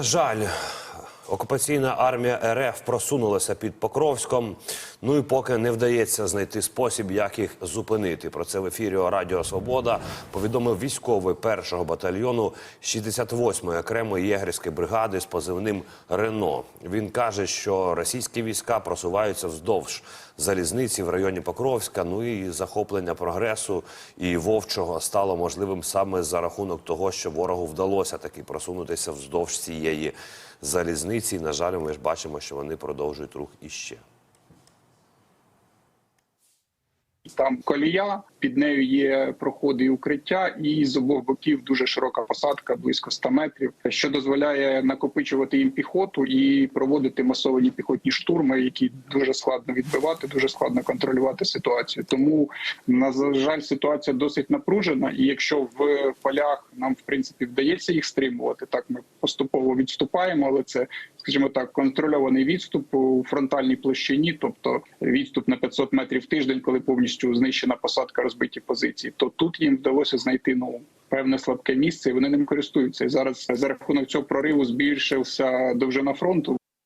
Жаль, окупаційна армія РФ просунулася під Покровськом. Ну і поки не вдається знайти спосіб, як їх зупинити. Про це в ефірі Радіо Свобода повідомив військовий першого батальйону 68-ї окремої єгерської бригади з позивним Рено. Він каже, що російські війська просуваються вздовж залізниці в районі Покровська. Ну і захоплення прогресу і вовчого стало можливим саме за рахунок того, що ворогу вдалося таки просунутися вздовж цієї залізниці. І, на жаль, ми ж бачимо, що вони продовжують рух іще. Там колія, під нею є проходи і укриття, і з обох боків дуже широка посадка, близько 100 метрів, що дозволяє накопичувати їм піхоту і проводити масовані піхотні штурми, які дуже складно відбивати, дуже складно контролювати ситуацію. Тому на жаль, ситуація досить напружена. І якщо в полях нам в принципі вдається їх стримувати, так ми поступово відступаємо, але це скажімо так, контрольований відступ у фронтальній площині, тобто відступ на 500 метрів тиждень, коли повністю знищена посадка, розбиті позиції. То тут їм вдалося знайти ну певне слабке місце, і вони ним користуються. І зараз за рахунок цього прориву збільшився довжина фронту